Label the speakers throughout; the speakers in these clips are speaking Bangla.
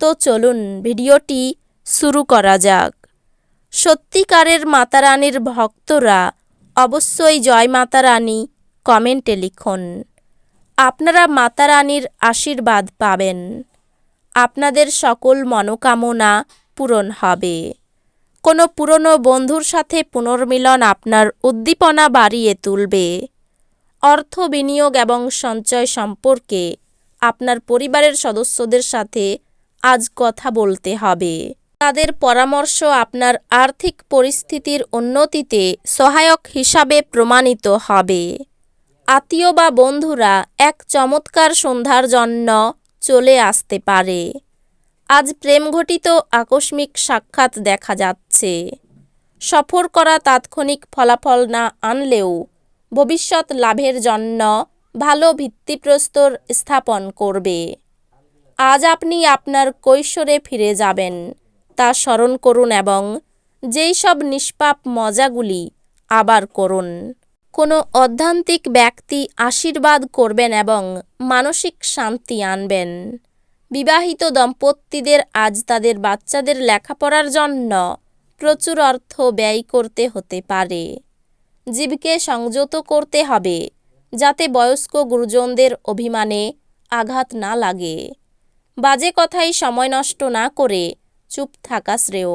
Speaker 1: তো চলুন ভিডিওটি শুরু করা যাক। সত্যিকারের মাতারানীর ভক্তরা অবশ্যই জয় মাতারানী কমেন্টে লিখুন। আপনারা মাতারানীর আশীর্বাদ পাবেন। আপনাদের সকল মনোকামনা পূরণ হবে। কোনো পুরনো বন্ধুর সাথে পুনর্মিলন আপনার উদ্দীপনা বাড়িয়ে তুলবে। অর্থ বিনিয়োগ এবং সঞ্চয় সম্পর্কে আপনার পরিবারের সদস্যদের সাথে আজ কথা বলতে হবে। তাদের পরামর্শ আপনার আর্থিক পরিস্থিতির উন্নতিতে সহায়ক হিসাবে প্রমাণিত হবে। আত্মীয় বা বন্ধুরা এক চমৎকার সন্ধ্যার জন্য চলে আসতে পারে। আজ প্রেমঘটিত আকস্মিক সাক্ষাৎ দেখা যাচ্ছে। সফর করা তাৎক্ষণিক ফলাফল না আনলেও ভবিষ্যৎ লাভের জন্য ভালো ভিত্তিপ্রস্তর স্থাপন করবে। আজ আপনি আপনার কৈশোরে ফিরে যাবেন। তা স্মরণ করুন এবং যেই সব নিষ্পাপ মজাগুলি আবার করুন। কোনো অধ্যান্তিক ব্যক্তি আশীর্বাদ করবেন এবং মানসিক শান্তি আনবেন। বিবাহিত দম্পতিদের আজ তাদের বাচ্চাদের লেখাপড়ার জন্য প্রচুর অর্থ ব্যয় করতে হতে পারে। জীবকে সংযত করতে হবে, যাতে বয়স্ক গুরুজনদের অভিমানে আঘাত না লাগে। বাজে কথাই সময় নষ্ট না করে চুপ থাকা শ্রেয়।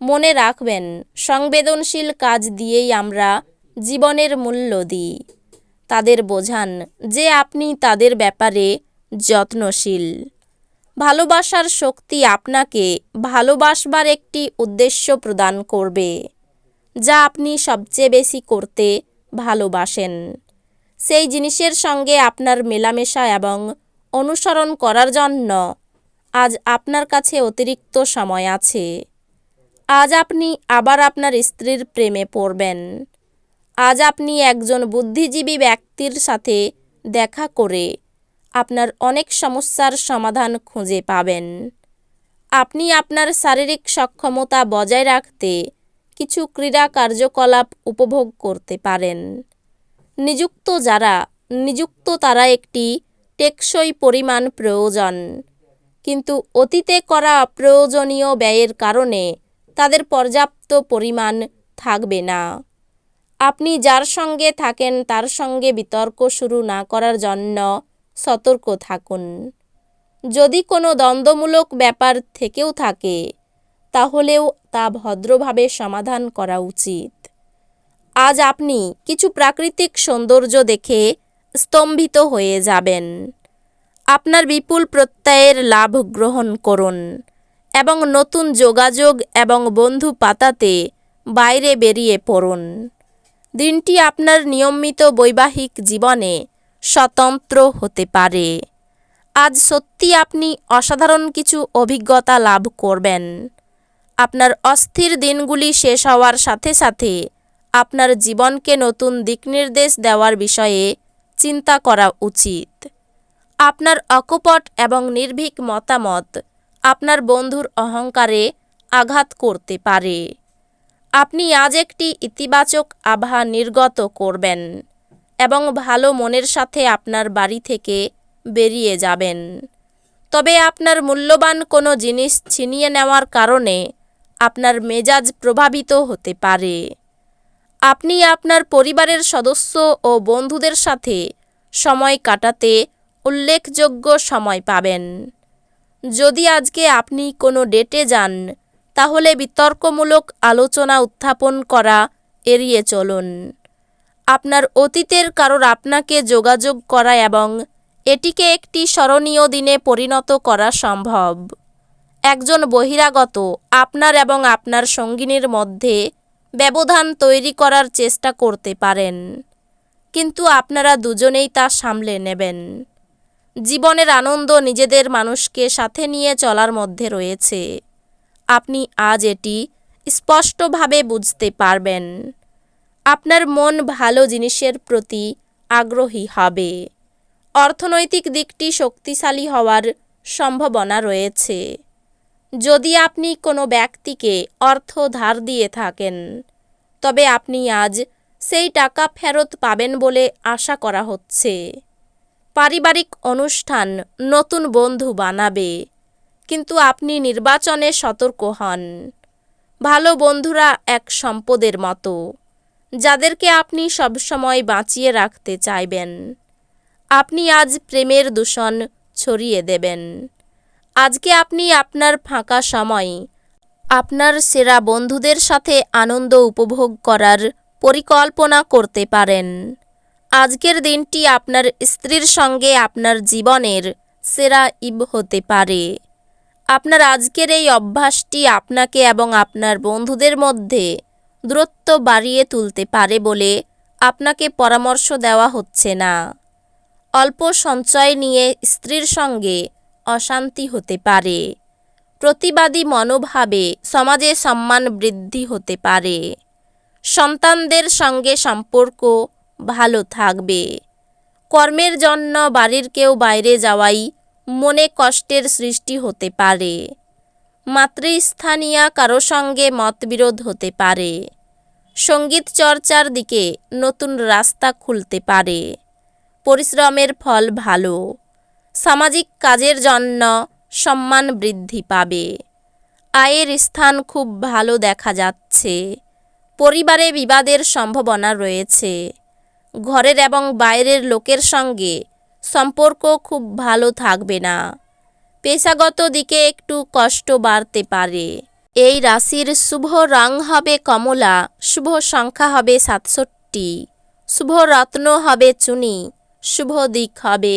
Speaker 1: মনে রাখবেন, সংবেদনশীল কাজ দিয়েই আমরা জীবনের মূল্য দিই। তাদের বোঝান যে আপনি তাদের ব্যাপারে যত্নশীল। ভালোবাসার শক্তি আপনাকে ভালোবাসবার একটি উদ্দেশ্য প্রদান করবে, যা আপনি সবচেয়ে বেশি করতে ভালোবাসেন। সেই জিনিসের সঙ্গে আপনার মেলামেশা এবং অনুসরণ করার জন্য আজ আপনার কাছে অতিরিক্ত সময় আছে। আজ আপনি আবার আপনার স্ত্রীর প্রেমে পড়বেন। আজ আপনি একজন বুদ্ধিজীবী ব্যক্তির সাথে দেখা করে আপনার অনেক সমস্যার সমাধান খুঁজে পাবেন। আপনি আপনার শারীরিক সক্ষমতা বজায় রাখতে কিছু ক্রীড়া কার্যকলাপ উপভোগ করতে পারেন। নিযুক্ত যারা, নিযুক্ত তারা একটি টেকসই পরিমাণ প্রয়োজন। কিন্তু অতীতে করা প্রয়োজনীয় ব্যয়ের কারণে তাদের পর্যাপ্ত পরিমাণ থাকবে না। আপনি যার সঙ্গে থাকেন, তার সঙ্গে বিতর্ক শুরু না করার জন্য সতর্ক থাকুন। যদি কোনো দ্বন্দ্বমূলক ব্যাপার থেকেও থাকে, তাহলেও তা ভদ্রভাবে সমাধান করা উচিত। আজ আপনি কিছু প্রাকৃতিক সৌন্দর্য দেখে স্তম্ভিত হয়ে যাবেন। আপনার বিপুল প্রত্যয়ের লাভ গ্রহণ করুন এবং নতুন যোগাযোগ এবং বন্ধু পাতাতে বাইরে বেরিয়ে পড়ুন। দিনটি আপনার নিয়মিত বৈবাহিক জীবনে স্বতন্ত্র হতে পারে। আজ সত্যি আপনি অসাধারণ কিছু অভিজ্ঞতা লাভ করবেন। আপনার অস্থির দিনগুলি শেষ হওয়ার সাথে সাথে আপনার জীবনকে নতুন দিকনির্দেশ দেওয়ার বিষয়ে চিন্তা করা উচিত। আপনার অকপট এবং নির্ভীক মতামত আপনার বন্ধুর অহংকারে আঘাত করতে পারে। আপনি আজ একটি ইতিবাচক আভা নির্গত করবেন এবং ভালো মনের সাথে আপনার বাড়ি থেকে বেরিয়ে যাবেন। তবে আপনার মূল্যবান কোনো জিনিস ছিনিয়ে নেওয়ার কারণে আপনার মেজাজ প্রভাবিত হতে পারে। আপনি আপনার পরিবারের সদস্য ও বন্ধুদের সাথে সময় কাটাতে উল্লেখযোগ্য সময় পাবেন। যদি আজকে আপনি কোনো ডেটে যান, তাহলে বিতর্কমূলক আলোচনা উত্থাপন করা এড়িয়ে চলুন। আপনার অতীতের কারোর আপনাকে যোগাযোগ করা এবং এটিকে একটি স্মরণীয় দিনে পরিণত করা সম্ভব। একজন বহিরাগত আপনার এবং আপনার সঙ্গিনীর মধ্যে ব্যবধান তৈরি করার চেষ্টা করতে পারেন। কিন্তু আপনারা দুজনেই তা সামলে নেবেন। জীবনের আনন্দ নিজেদের মানুষকে সাথে নিয়ে চলার মধ্যে রয়েছে। আপনি আজ এটি স্পষ্টভাবে বুঝতে পারবেন। আপনার মন ভালো জিনিসের প্রতি আগ্রহী হবে। অর্থনৈতিক দিকটি শক্তিশালী হওয়ার সম্ভাবনা রয়েছে। যদি আপনি কোনো ব্যক্তিকে অর্থ ধার দিয়ে থাকেন, তবে আপনি আজ সেই টাকা ফেরত পাবেন বলে আশা করা হচ্ছে। পারিবারিক অনুষ্ঠান নতুন বন্ধু বানাবে, কিন্তু আপনি নির্বাচনে সতর্ক হন। ভালো বন্ধুরা এক সম্পদের মতো, যাদেরকে আপনি সবসময় বাঁচিয়ে রাখতে চাইবেন। আপনি আজ প্রেমের দূষণ ছড়িয়ে দেবেন। আজকে আপনি আপনার ফাঁকা সময়ে, আপনার সেরা বন্ধুদের সাথে আনন্দ উপভোগ করার পরিকল্পনা করতে পারেন। আজকের দিনটি আপনার স্ত্রীর সঙ্গে আপনার জীবনের সেরা ইব হতে পারে। আপনার আজকের এই অভ্যাসটি আপনাকে এবং আপনার বন্ধুদের মধ্যে দূরত্ব বাড়িয়ে তুলতে পারে বলে আপনাকে পরামর্শ দেওয়া হচ্ছে না। অল্প সঞ্চয় নিয়ে স্ত্রীর সঙ্গে অশান্তি হতে পারে। প্রতিবাদী মনোভাবে সমাজে সম্মান বৃদ্ধি হতে পারে। সন্তানদের সঙ্গে সম্পর্ক ভালো থাকবে। কর্মের জন্য বাড়ির কেউ বাইরে যাওয়াই মনে কষ্টের সৃষ্টি হতে পারে। মাতৃস্থানীয় কারও সঙ্গে মতবিরোধ হতে পারে। সংগীত চর্চার দিকে নতুন রাস্তা খুলতে পারে। পরিশ্রমের ফল ভালো। সামাজিক কাজের জন্য সম্মান বৃদ্ধি পাবে। আয়ের স্থান খুব ভালো দেখা যাচ্ছে। পরিবারে বিবাদের সম্ভাবনা রয়েছে। ঘরের এবং বাইরের লোকের সঙ্গে সম্পর্ক খুব ভালো থাকবে না। পেশাগত দিকে একটু কষ্ট বাড়তে পারে। এই রাশির শুভ রং হবে কমলা, শুভ সংখ্যা হবে সাতষট্টি, শুভ রত্ন হবে চুনি, শুভ দিক হবে